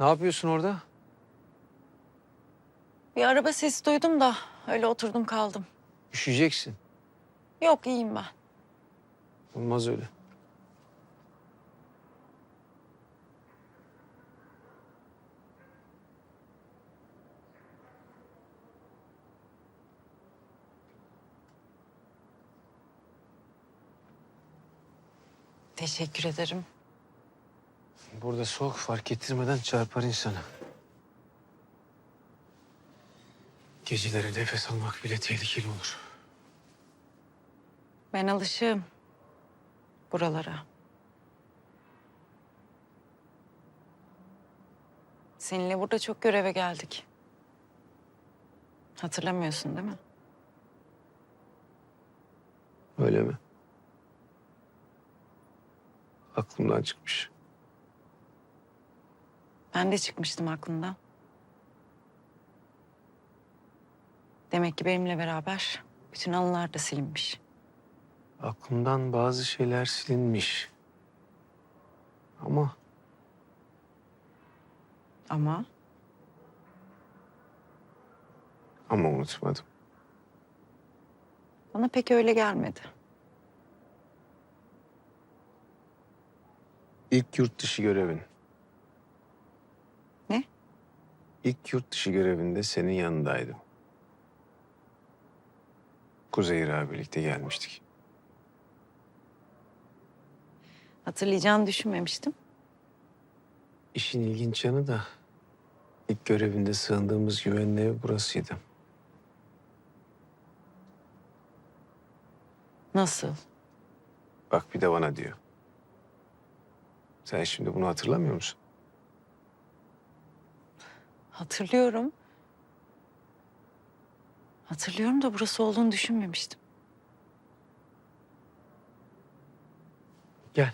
Ne yapıyorsun orada? Bir araba sesi duydum da öyle oturdum kaldım. Üşüyeceksin. Yok iyiyim ben. Olmaz öyle. Teşekkür ederim. Burada soğuk fark ettirmeden çarpar insana. Geceleri nefes almak bile tehlikeli olur. Ben alışığım buralara. Seninle burada çok göreve geldik. Hatırlamıyorsun değil mi? Öyle mi? Aklımdan çıkmış. Ben de çıkmıştım aklımdan. Demek ki benimle beraber bütün anılar da silinmiş. Aklımdan bazı şeyler silinmiş. Ama Ama ama unutmadım. bana pek öyle gelmedi. İlk yurt dışı görevin. Ne? İlk yurt dışı görevinde senin yanındaydım. Kuzey Irak'a birlikte gelmiştik. Hatırlayacağını düşünmemiştim. İşin ilginç yanı da ilk görevinde sığındığımız güvenli ev burasıydı. Nasıl? Bak bir de bana diyor. Sen şimdi bunu hatırlamıyor musun? Hatırlıyorum. Hatırlıyorum da burası olduğunu düşünmemiştim. Gel.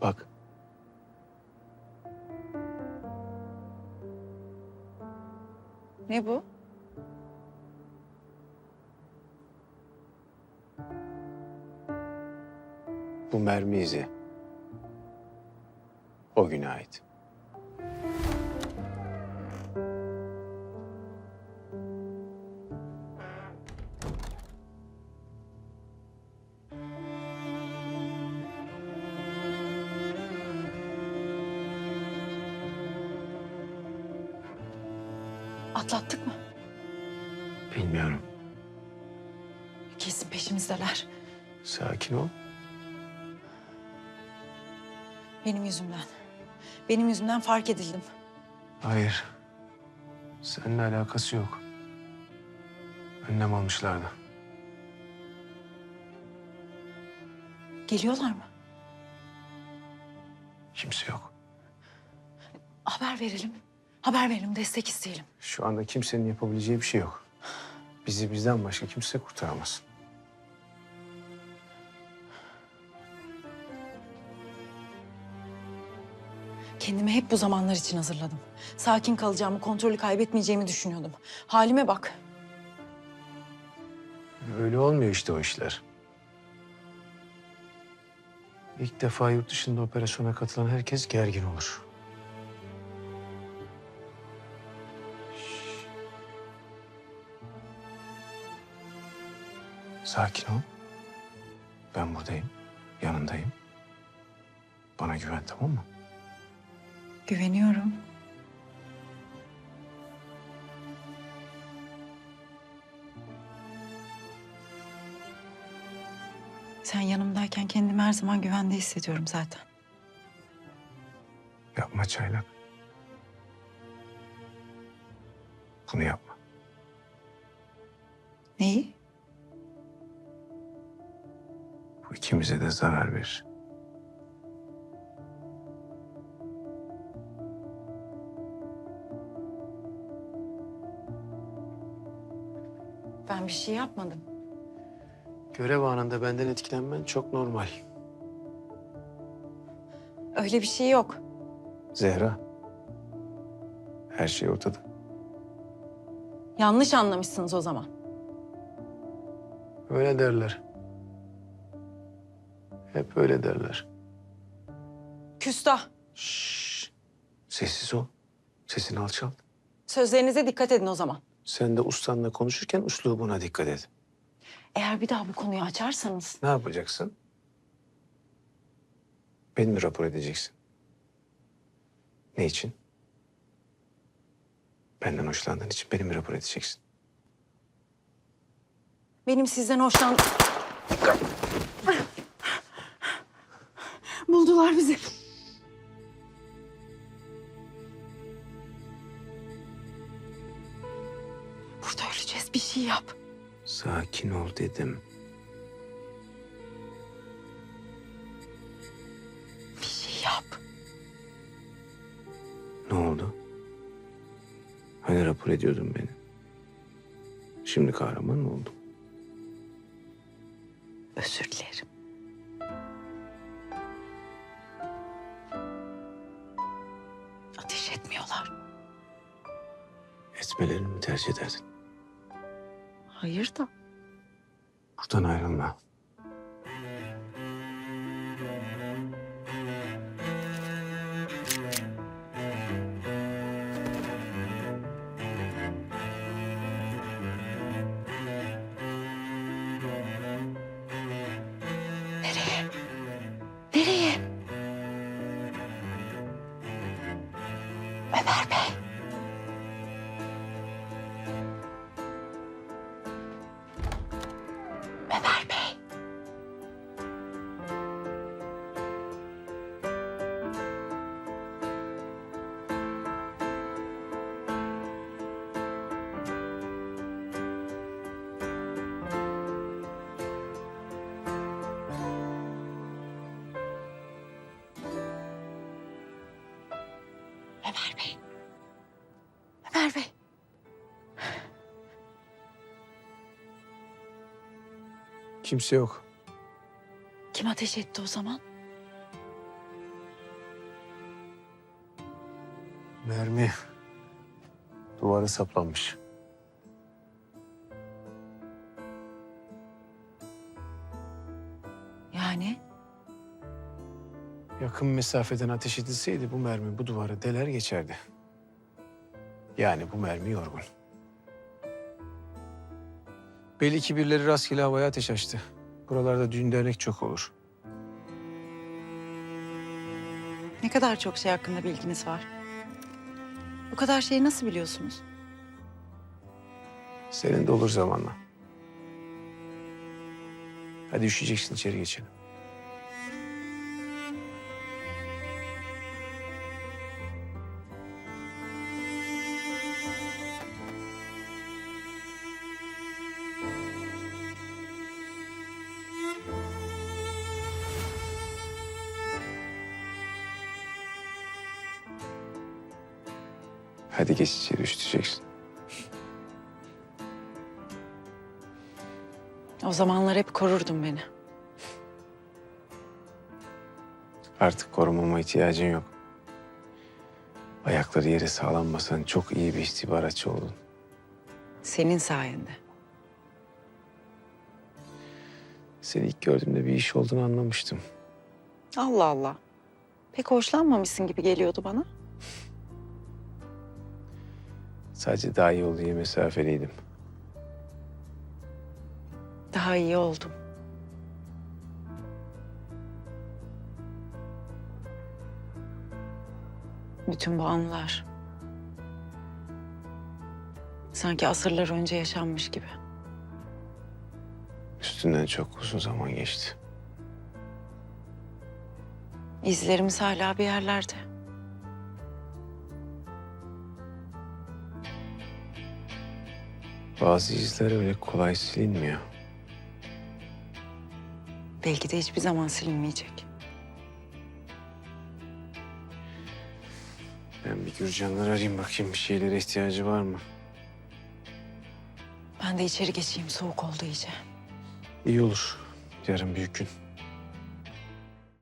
Bak. Ne bu? Bu mermi izi. O güne ait. Atlattık mı? Bilmiyorum. Kesin peşimizdeler. Sakin ol. Benim yüzümden. Benim yüzümden fark edildim. Hayır. Seninle alakası yok. Önlem almışlardı. Geliyorlar mı? Kimse yok. Haber verelim. Haber verelim, destek isteyelim. Şu anda kimsenin yapabileceği bir şey yok. Bizi bizden başka kimse kurtaramaz. Kendimi hep bu zamanlar için hazırladım. Sakin kalacağımı, kontrolü kaybetmeyeceğimi düşünüyordum. Halime bak. Öyle olmuyor işte o işler. İlk defa yurt dışında operasyona katılan herkes gergin olur. Şş. Sakin ol. Ben buradayım. Yanındayım. Bana güven tamam mı? Güveniyorum. Sen yanımdayken kendimi her zaman güvende hissediyorum zaten. Yapma çaylak. Bunu yapma. Neyi? Bu ikimize de zarar verir. Ben bir şey yapmadım. Görev anında benden etkilenmen çok normal. Öyle bir şey yok. Zehra. Her şey ortada. Yanlış anlamışsınız o zaman. Öyle derler. Hep öyle derler. Küstah. Şşş. Sessiz ol. Sesini alçalt. Sözlerinize dikkat edin o zaman. Sen de ustanla konuşurken üslubuna dikkat et. Eğer bir daha bu konuyu açarsanız Ne yapacaksın? Beni mi rapor edeceksin? Ne için? Benden hoşlandığın için beni mi rapor edeceksin? benim sizden hoşlan... Buldular bizi. Öleceğiz. Bir şey yap. Sakin ol dedim. Bir şey yap. Ne oldu? Hani rapor ediyordun beni? Şimdi kahraman mı oldum? Özür dilerim. Ateş etmiyorlar. Etmelerini mi tercih ederdin? Hayır da. Buradan ayrılma. Nereye? Nereye? Ömer Bey. Ömer Bey. Kimse yok. Kim ateş etti o zaman? Mermi duvara saplanmış. Yani Yakın mesafeden ateş edilseydi bu mermi bu duvara deler geçerdi. Yani bu mermi yorgun. Belli ki birileri rastgele havaya ateş açtı. Buralarda düğün dernek çok olur. ne kadar çok şey hakkında bilginiz var. Bu kadar şeyi nasıl biliyorsunuz? Senin de olur zamanla. Hadi üşüyeceksin içeri geçelim. Hadi geç içeri üşüteceksin. O zamanlar hep korurdun beni. Artık korumama ihtiyacın yok. Ayakları yere sağlam basan çok iyi bir istihbaratçı oldun. Senin sayende. Seni ilk gördüğümde bir iş olduğunu anlamıştım. Allah Allah. Pek hoşlanmamışsın gibi geliyordu bana. Sadece daha iyi olduğu mesafeliydim. Daha iyi oldum. Bütün bu anılar. Sanki asırlar önce yaşanmış gibi. Üstünden çok uzun zaman geçti. İzlerimiz hala bir yerlerde. Bazı izler öyle kolay silinmiyor. Belki de hiçbir zaman silinmeyecek. Ben bir Gürcanları arayayım bakayım bir şeylere ihtiyacı var mı? Ben de içeri geçeyim. Soğuk oldu iyice. İyi olur. Yarın büyük gün.